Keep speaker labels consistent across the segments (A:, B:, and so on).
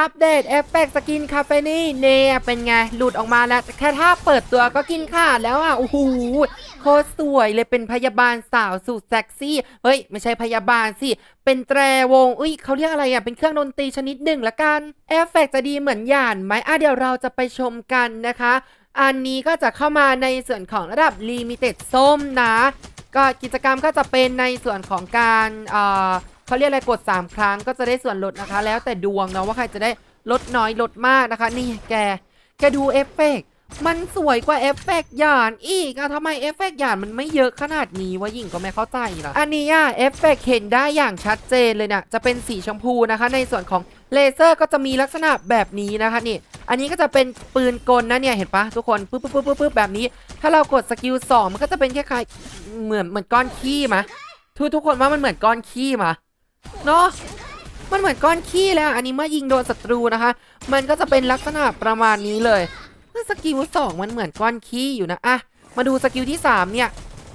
A: อัปเดตเอฟเฟกต์สกินคาเฟนี่เนี่ยเป็นไง หลุดออกมาแล้ว แค่ถ้าเปิดตัวก็กินขาดแล้วอะ โอ้โหโคตรสวยเลยเป็นพยาบาลสาวสุดเซ็กซี่ เฮ้ย ไม่ใช่พยาบาลสิ เป็นแตรวง อุ้ยเขาเรียกอะไรอะ เป็นเครื่องดนตรีชนิดหนึ่งละกันเอฟเฟกต์จะดีเหมือนหยานไหมอะเดี๋ยวเราจะไปชมกันนะคะ อันนี้ก็จะเข้ามาในส่วนของระดับลิมิเต็ดส้มนะ ก็กิจกรรมก็จะเป็นในส่วนของการอ่อ เขาเรียกอะไรกด 3 ครั้งก็จะได้ส่วนลดนะคะ แล้วแต่ดวงเนาะว่าใครจะได้ลดน้อยลดมากนะคะ นี่แก แกดูเอฟเฟกต์มันสวยกว่าเอฟเฟกต์หยานอีกอะทำไมเอฟเฟกต์หยานมันไม่เยอะขนาดนี้วะหญิงก็ไม่เข้าใจละอันนี้อะเอฟเฟกต์เห็นได้อย่างชัดเจนเลยเนี่ยจะเป็นสีชมพูนะคะ ในส่วนของเลเซอร์ก็จะมีลักษณะแบบนี้นะคะนี่ อันนี้ก็จะเป็นปืนกลนะเนี่ยเห็นปะทุกคนปึ๊บปึ๊บปึ๊บปึ๊บปึ๊บแบบนี้ ถ้าเรากดสกิลสองมันก็จะเป็นคล้ายๆเหมือนเหมือนก้อนขี้มะทุกทุกคนว่ามันเหมือนก้อนขี้มะ เนาะมันเหมือนก้อนขี้แล้วอันนี้เมื่อยิงโดนศัตรูนะคะ มันก็จะเป็นลักษณะประมาณนี้เลยสกิลสองมันเหมือนก้อนขี้อยู่นะอะมาดูสกิลที่สามเนี่ย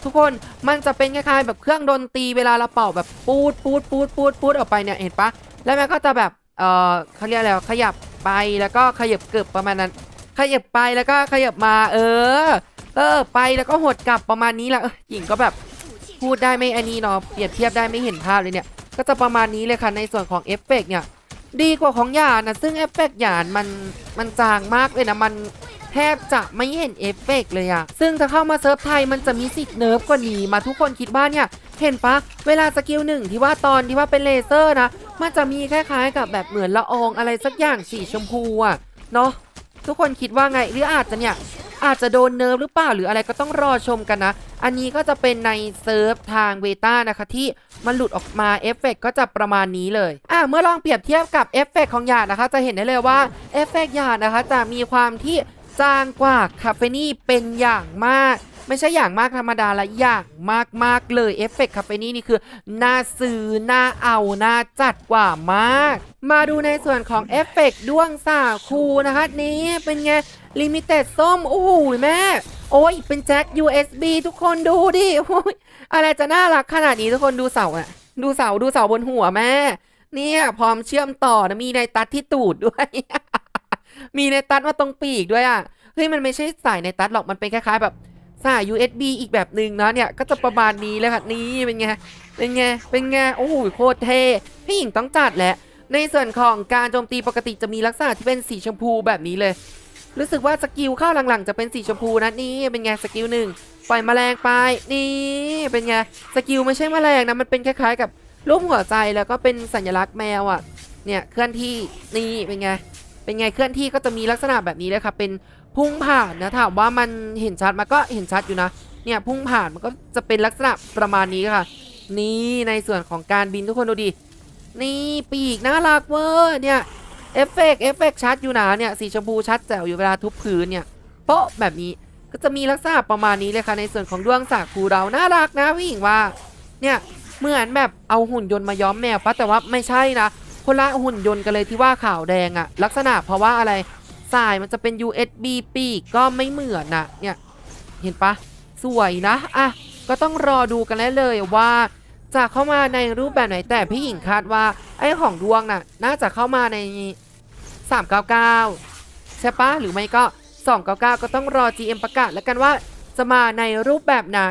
A: ทุกคนมันจะเป็นคล้ายๆแบบเครื่องดนตรีเวลาเราเป่าแบบปูดปูดปูดปูดปูดออกไปเนี่ยเห็นปะแล้วมันก็จะแบบเออเขาเรียกอะไรวขยับไปแล้วก็ขยับเกือบประมาณนั้น ขยับไปแล้วก็ขยับมา เออ เออไปแล้วก็หดกลับประมาณนี้แหละหญิงก็แบบพูดได้ไม่อันนี้เนาะเปรียบเทียบได้ไม่เห็นภาพเลยเนี่ย ก็จะประมาณนี้เลยค่ะในส่วนของเอฟเฟกต์เนี่ยดีกว่าของหยานนะซึ่งเอฟเฟกต์หยานมันมันจางมากเลยนะมันแทบจะไม่เห็นเอฟเฟกต์เลยอะซึ่งถ้าเข้ามาเซิร์ฟไทยมันจะมีสิทธิ์เนิร์ฟกว่านี้มาทุกคนคิดว่าเนี่ย เห็นปะเวลาสกิลหนึ่งที่ว่าตอนที่ว่าเป็นเลเซอร์นะ มันจะมีคล้ายๆกับแบบเหมือนละอองอะไรสักอย่างสีชมพูอะเนาะทุกคนคิดว่าไงหรืออาจจะเนี่ย อาจจะโดนเนิร์ฟหรือเปล่าหรืออะไรก็ต้องรอชมกันนะ อันนี้ก็จะเป็นในเซิร์ฟทางเวต้านะคะที่มันหลุดออกมาเอฟเฟกต์ก็จะประมาณนี้เลย อะเมื่อลองเปรียบเทียบกับเอฟเฟกต์ของหยาดนะคะ จะเห็นได้เลยว่าเอฟเฟกต์หยาดนะคะ จะมีความที่จางกว่าคาเฟนี่เป็นอย่างมาก ไม่ใช่อย่างมากธรรมดาละอย่างมากมากๆเลยเอฟเฟกต์คาเฟนี่นี่คือน่าซื้อน่าเอาน่าจัดกว่ามาก มาดูในส่วนของเอฟเฟกต์ด้วงสาคูนะคะนี้เป็นไงลิมิเต็ดส้ม โอ้โหแม่ โอ้ย เป็นแจ็ค USB ทุกคนดูดิโอ้ยอะไรจะน่ารักขนาดนี้ทุกคนดูเสาอะดูเสาดูเสาบนหัวแม่ เนี่ยพร้อมเชื่อมต่อนะมีในตัดที่ตูดด้วย มีในตัดมาตรงปีกด้วยอะเฮ้ยมันไม่ใช่สายในตัดหรอกมันเป็นคล้ายๆแบบ สาย USB อีกแบบหนึ่งนะเนี่ยก็จะประมาณนี้เลยค่ะนี่เป็นไงเป็นไงเป็นไงโอ้โหโคตรเท่พี่หญิงต้องจัดแหละ ในส่วนของการโจมตีปกติจะมีลักษณะที่เป็นสีชมพูแบบนี้เลย รู้สึกว่าสกิลเข้าหลังๆ จะเป็นสีชมพูนะนี่เป็นไงสกิลหนึ่งปล่อยแมลงไปนี่เป็นไงสกิลไม่ใช่แมลงนะมันเป็นคล้ายๆ กับรูปหัวใจแล้วก็เป็นสัญลักษณ์แมวอะเนี่ยเคลื่อนที่นี่เป็นไงเป็นไงเคลื่อนที่ก็จะมีลักษณะแบบนี้เลยค่ะเป็น พุ่งผ่านนะถามว่ามันเห็นชัดมันก็เห็นชัดอยู่นะ เนี่ยพุ่งผ่านมันก็จะเป็นลักษณะประมาณนี้ค่ะ นี่ในส่วนของการบินทุกคนดูดิ นี่ปีกน่ารักเวอร์เนี่ยเอฟเฟกต์เอฟเฟกต์ชัดอยู่นะเนี่ยสีชมพูชัดแจ๋วอยู่เวลาทุบพื้นเนี่ยโป๊ะแบบนี้ก็จะมีลักษณะประมาณนี้เลยค่ะในส่วนของดวงสาคูเราน่ารักนะพี่หญิงว่า เนี่ยเหมือนแบบเอาหุ่นยนต์มาย้อมแมวปะแต่ว่าไม่ใช่นะคนละหุ่นยนต์กันเลยที่ว่าขาวแดงอะลักษณะเพราะว่าอะไร สายมันจะเป็น USB ปีกก็ไม่เหมือนนะเนี่ยเห็นปะสวยนะอะก็ต้องรอดูกันได้เลยว่า จะเข้ามาในรูปแบบไหนแต่พี่หญิงคาดว่าไอ้ของดวงน่ะ น่าจะเข้ามาใน 399 ใช่ปะหรือไม่ก็ 299 ก็ต้องรอ GM ประกาศแล้วกันว่าจะมาในรูปแบบไหน